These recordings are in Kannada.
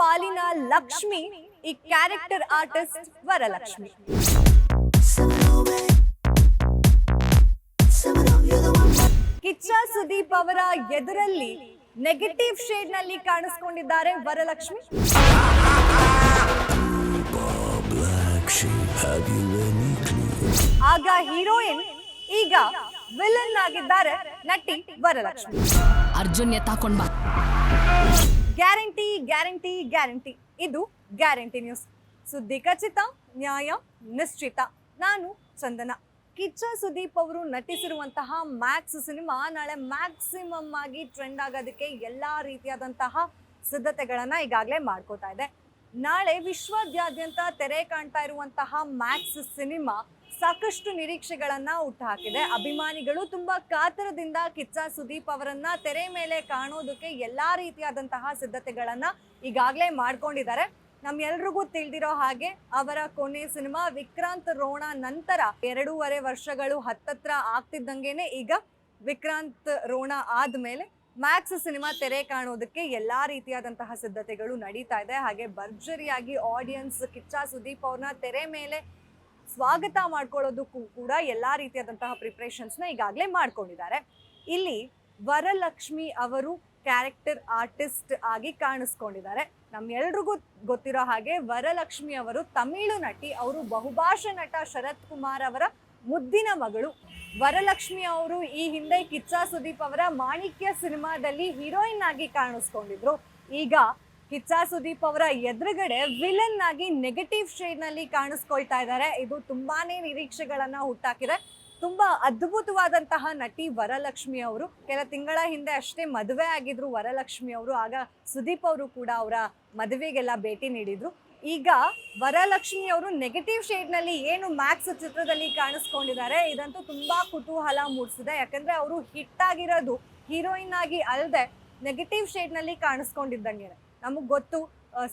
ಪಾಲಿನ ಲಕ್ಷ್ಮಿ, ಈ ಕ್ಯಾರೆಕ್ಟರ್ ಆರ್ಟಿಸ್ಟ್ ವರಲಕ್ಷ್ಮಿ. ಕಿಚ್ಚ ಸುದೀಪ್ ಅವರ ಎದುರಲ್ಲಿ ನೆಗೆಟಿವ್ ಶೇಡ್ನಲ್ಲಿ ಕಾಣಿಸ್ಕೊಂಡಿದ್ದಾರೆ ವರಲಕ್ಷ್ಮಿ? ಆಗ ಹೀರೋಯಿನ್ ಈಗ ವಿಲನ್ ಆಗಿದ್ದಾರೆ ನಟಿ ವರಲಕ್ಷ್ಮಿ. ಅರ್ಜುನ್ ಎತ್ತಾಕೊಂಡ್ ಬಾ ಗ್ಯಾರಂಟಿ ಗ್ಯಾರಂಟಿ ಗ್ಯಾರಂಟಿ. ಇದು ಗ್ಯಾರಂಟಿ ನ್ಯೂಸ್. ಸುದ್ದಿ ಖಚಿತ, ನ್ಯಾಯ ನಿಶ್ಚಿತ. ನಾನು ಚಂದನ. ಕಿಚ್ಚ ಸುದೀಪ್ ಅವರು ನಟಿಸಿರುವಂತಹ ಮ್ಯಾಕ್ಸ್ ಸಿನಿಮಾ ನಾಳೆ ಮ್ಯಾಕ್ಸಿಮಮ್ ಆಗಿ ಟ್ರೆಂಡ್ ಆಗೋದಕ್ಕೆ ಎಲ್ಲ ರೀತಿಯಾದಂತಹ ಸಿದ್ಧತೆಗಳನ್ನ ಈಗಾಗಲೇ ಮಾಡ್ಕೋತಾ ಇದೆ. ನಾಳೆ ವಿಶ್ವದಾದ್ಯಂತ ತೆರೆ ಕಾಣ್ತಾ ಇರುವಂತಹ ಮ್ಯಾಕ್ಸ್ ಸಿನಿಮಾ ಸಾಕಷ್ಟು ನಿರೀಕ್ಷೆಗಳನ್ನ ಹುಟ್ಟುಹಾಕಿದೆ. ಅಭಿಮಾನಿಗಳು ತುಂಬಾ ಕಾತರದಿಂದ ಕಿಚ್ಚ ಸುದೀಪ್ ಅವರನ್ನ ತೆರೆ ಮೇಲೆ ಕಾಣೋದಕ್ಕೆ ಎಲ್ಲಾ ರೀತಿಯಾದಂತಹ ಸಿದ್ಧತೆಗಳನ್ನ ಈಗಾಗಲೇ ಮಾಡ್ಕೊಂಡಿದ್ದಾರೆ. ನಮ್ಮೆಲ್ರಿಗೂ ತಿಳಿದಿರೋ ಹಾಗೆ ಅವರ ಕೊನೆ ಸಿನಿಮಾ ವಿಕ್ರಾಂತ್ ರೋಣ ನಂತರ ಎರಡೂವರೆ ವರ್ಷಗಳು ಹತ್ತತ್ರ ಆಗ್ತಿದ್ದಂಗೆನೆ ಈಗ ವಿಕ್ರಾಂತ್ ರೋಣ ಆದ್ಮೇಲೆ ಮ್ಯಾಕ್ಸ್ ಸಿನಿಮಾ ತೆರೆ ಕಾಣೋದಕ್ಕೆ ಎಲ್ಲಾ ರೀತಿಯಾದಂತಹ ಸಿದ್ಧತೆಗಳು ನಡೀತಾ ಇದೆ. ಹಾಗೆ ಭರ್ಜರಿಯಾಗಿ ಆಡಿಯನ್ಸ್ ಕಿಚ್ಚ ಸುದೀಪ್ ಅವ್ರನ್ನ ತೆರೆ ಮೇಲೆ ಸ್ವಾಗತ ಮಾಡ್ಕೊಳ್ಳೋದಕ್ಕೂ ಕೂಡ ಎಲ್ಲ ರೀತಿಯಾದಂತಹ ಪ್ರಿಪ್ರೇಷನ್ಸ್ನ ಈಗಾಗಲೇ ಮಾಡ್ಕೊಂಡಿದ್ದಾರೆ. ಇಲ್ಲಿ ವರಲಕ್ಷ್ಮಿ ಅವರು ಕ್ಯಾರೆಕ್ಟರ್ ಆರ್ಟಿಸ್ಟ್ ಆಗಿ ಕಾಣಿಸ್ಕೊಂಡಿದ್ದಾರೆ. ನಮ್ಮೆಲ್ರಿಗೂ ಗೊತ್ತಿರೋ ಹಾಗೆ ವರಲಕ್ಷ್ಮಿ ಅವರು ತಮಿಳು ನಟಿ, ಅವರು ಬಹುಭಾಷಾ ನಟ ಶರತ್ ಕುಮಾರ್ ಅವರ ಮುದ್ದಿನ ಮಗಳು. ವರಲಕ್ಷ್ಮಿ ಅವರು ಈ ಹಿಂದೆ ಕಿಚ್ಚ ಸುದೀಪ್ ಅವರ ಮಾಣಿಕ್ಯ ಸಿನಿಮಾದಲ್ಲಿ ಹೀರೋಯಿನ್ ಆಗಿ ಕಾಣಿಸ್ಕೊಂಡಿದ್ರು. ಈಗ ಕಿಚ್ಚ ಸುದೀಪ್ ಅವರ ಎದುರುಗಡೆ ವಿಲನ್ ಆಗಿ ನೆಗೆಟಿವ್ ಶೇಡ್ನಲ್ಲಿ ಕಾಣಿಸ್ಕೊಳ್ತಾ ಇದ್ದಾರೆ. ಇದು ತುಂಬಾನೇ ನಿರೀಕ್ಷೆಗಳನ್ನ ಹುಟ್ಟಾಕಿದೆ. ತುಂಬಾ ಅದ್ಭುತವಾದಂತಹ ನಟಿ ವರಲಕ್ಷ್ಮಿ ಅವರು. ಕೆಲ ತಿಂಗಳ ಹಿಂದೆ ಅಷ್ಟೇ ಮದುವೆ ಆಗಿದ್ರು ವರಲಕ್ಷ್ಮಿ ಅವರು. ಆಗ ಸುದೀಪ್ ಅವರು ಕೂಡ ಅವರ ಮದುವೆಗೆಲ್ಲ ಭೇಟಿ ನೀಡಿದ್ರು. ಈಗ ವರಲಕ್ಷ್ಮಿ ಅವರು ನೆಗೆಟಿವ್ ಶೇಡ್ನಲ್ಲಿ ಏನು ಮ್ಯಾಕ್ಸ್ ಚಿತ್ರದಲ್ಲಿ ಕಾಣಿಸ್ಕೊಂಡಿದ್ದಾರೆ. ಇದಂತೂ ತುಂಬಾ ಕುತೂಹಲ ಮೂಡಿಸಿದೆ. ಯಾಕಂದ್ರೆ ಅವರು ಹಿಟ್ ಆಗಿರೋದು ಹೀರೋಯಿನ್ ಆಗಿ ಅಲ್ಲದೆ ನೆಗೆಟಿವ್ ಶೇಡ್ನಲ್ಲಿ ಕಾಣಿಸ್ಕೊಂಡಿದ್ದಂಗೆ ನಮಗ್ ಗೊತ್ತು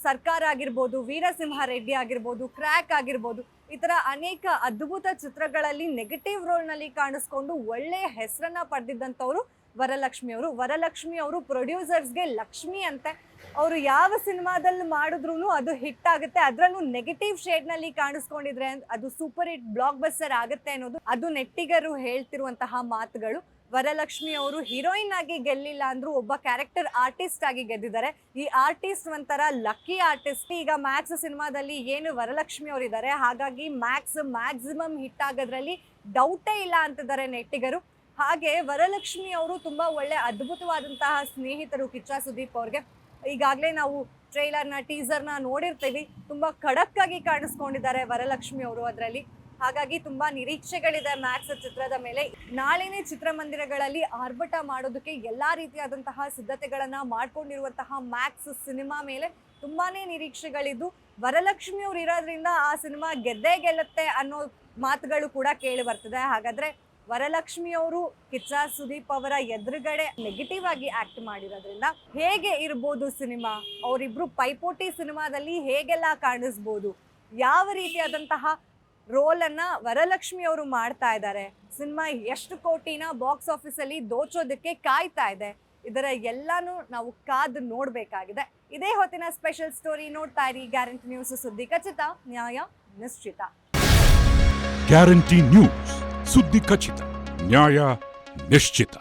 ಸರ್ಕಾರ ಆಗಿರ್ಬೋದು ವೀರಸಿಂಹ ರೆಡ್ಡಿ ಆಗಿರ್ಬೋದು, ಕ್ರ್ಯಾಕ್ ಆಗಿರ್ಬೋದು, ಈ ಥರ ಅನೇಕ ಅದ್ಭುತ ಚಿತ್ರಗಳಲ್ಲಿ ನೆಗೆಟಿವ್ ರೋಲ್ನಲ್ಲಿ ಕಾಣಿಸ್ಕೊಂಡು ಒಳ್ಳೆಯ ಹೆಸರನ್ನ ಪಡೆದಿದ್ದಂಥವ್ರು ವರಲಕ್ಷ್ಮಿ ಅವರು. ವರಲಕ್ಷ್ಮಿ ಅವರು ಪ್ರೊಡ್ಯೂಸರ್ಸ್ಗೆ ಲಕ್ಷ್ಮಿ ಅಂತೆ. ಅವರು ಯಾವ ಸಿನಿಮಾದಲ್ಲಿ ಮಾಡಿದ್ರು ಅದು ಹಿಟ್ ಆಗುತ್ತೆ. ಅದರಲ್ಲೂ ನೆಗೆಟಿವ್ ಶೇಡ್ನಲ್ಲಿ ಕಾಣಿಸ್ಕೊಂಡಿದ್ರೆ ಅದು ಸೂಪರ್ ಹಿಟ್ ಬ್ಲಾಕ್ ಬಸ್ಟರ್ ಆಗುತ್ತೆ ಅನ್ನೋದು ಅದು ನೆಟ್ಟಿಗರು ಹೇಳ್ತಿರುವಂತಹ ಮಾತುಗಳು. ವರಲಕ್ಷ್ಮಿ ಅವರು ಹೀರೋಯಿನ್ ಆಗಿ ಗೆಲ್ಲಿಲ್ಲ ಅಂದ್ರೂ ಒಬ್ಬ ಕ್ಯಾರೆಕ್ಟರ್ ಆರ್ಟಿಸ್ಟ್ ಆಗಿ ಗೆದ್ದಿದ್ದಾರೆ. ಈ ಆರ್ಟಿಸ್ಟ್ ಒಂಥರ ಲಕ್ಕಿ ಆರ್ಟಿಸ್ಟ್ ಈಗ ಮ್ಯಾಕ್ಸ್ ಸಿನಿಮಾದಲ್ಲಿ ಏನು ವರಲಕ್ಷ್ಮಿ ಅವರಿದ್ದಾರೆ? ಹಾಗಾಗಿ ಮ್ಯಾಕ್ಸ್ ಮ್ಯಾಕ್ಸಿಮಮ್ ಹಿಟ್ ಆಗೋದ್ರಲ್ಲಿ ಡೌಟೇ ಇಲ್ಲ ಅಂತಿದ್ದಾರೆ ನೆಟ್ಟಿಗರು. ಹಾಗೆ ವರಲಕ್ಷ್ಮಿ ಅವರು ತುಂಬ ಒಳ್ಳೆ ಅದ್ಭುತವಾದಂತಹ ಸ್ನೇಹಿತರು ಕಿಚ್ಚ ಸುದೀಪ್ ಅವ್ರಿಗೆ. ಈಗಾಗಲೇ ನಾವು ಟ್ರೈಲರ್ನ ಟೀಸರ್ನ ನೋಡಿರ್ತೀವಿ. ತುಂಬ ಖಡಕ್ಕಾಗಿ ಕಾಣಿಸ್ಕೊಂಡಿದ್ದಾರೆ ವರಲಕ್ಷ್ಮಿ ಅವರು ಅದರಲ್ಲಿ. ಹಾಗಾಗಿ ತುಂಬಾ ನಿರೀಕ್ಷೆಗಳಿದೆ ಮ್ಯಾಕ್ಸ್ ಚಿತ್ರದ ಮೇಲೆ. ನಾಳೆನೇ ಚಿತ್ರಮಂದಿರಗಳಲ್ಲಿ ಆರ್ಭಟ ಮಾಡೋದಕ್ಕೆ ಎಲ್ಲಾ ರೀತಿಯಾದಂತಹ ಸಿದ್ಧತೆಗಳನ್ನ ಮಾಡ್ಕೊಂಡಿರುವಂತಹ ಮ್ಯಾಕ್ಸ್ ಸಿನಿಮಾ ಮೇಲೆ ತುಂಬಾನೇ ನಿರೀಕ್ಷೆಗಳಿದ್ದು, ವರಲಕ್ಷ್ಮಿ ಅವ್ರು ಇರೋದ್ರಿಂದ ಆ ಸಿನಿಮಾ ಗೆದ್ದೇ ಗೆಲ್ಲುತ್ತೆ ಅನ್ನೋ ಮಾತುಗಳು ಕೂಡ ಕೇಳಿ ಬರ್ತದೆ. ಹಾಗಾದ್ರೆ ವರಲಕ್ಷ್ಮಿ ಅವರು, ಕಿಚ್ಚ ಸುದೀಪ್ ಅವರ ಎದುರುಗಡೆ ನೆಗೆಟಿವ್ ಆಗಿ ಆಕ್ಟ್ ಮಾಡಿರೋದ್ರಿಂದ ಹೇಗೆ ಇರ್ಬೋದು ಸಿನಿಮಾ? ಅವರಿಬ್ರು ಪೈಪೋಟಿ ಸಿನಿಮಾದಲ್ಲಿ ಹೇಗೆಲ್ಲ ಕಾಣಿಸ್ಬೋದು? ಯಾವ ರೀತಿಯಾದಂತಹ ರೋಲ್ ಅನ್ನ ವರಲಕ್ಷ್ಮಿ ಅವರು ಮಾಡ್ತಾ ಇದ್ದಾರೆ. ಸಿನಿಮಾ ಎಷ್ಟು ಕೋಟಿನ ಬಾಕ್ಸ್ ಆಫೀಸ್ ಅಲ್ಲಿ ದೋಚೋದಕ್ಕೆ ಕಾಯ್ತಾ ಇದೆ. ಇದರ ಎಲ್ಲಾನು ನಾವು ಕಾದು ನೋಡಬೇಕಾಗಿದೆ. ಇದೇ ಹೊತ್ತಿನ ಸ್ಪೆಷಲ್ ಸ್ಟೋರಿ ನೋಡ್ತಾ ಇರಿ. ಗ್ಯಾರಂಟಿ ನ್ಯೂಸ್ ಸುದ್ದಿ ಖಚಿತ, ನ್ಯಾಯ ನಿಶ್ಚಿತ. ಗ್ಯಾರಂಟಿ ನ್ಯೂಸ್ ಸುದ್ದಿ ಖಚಿತ, ನ್ಯಾಯ ನಿಶ್ಚಿತ.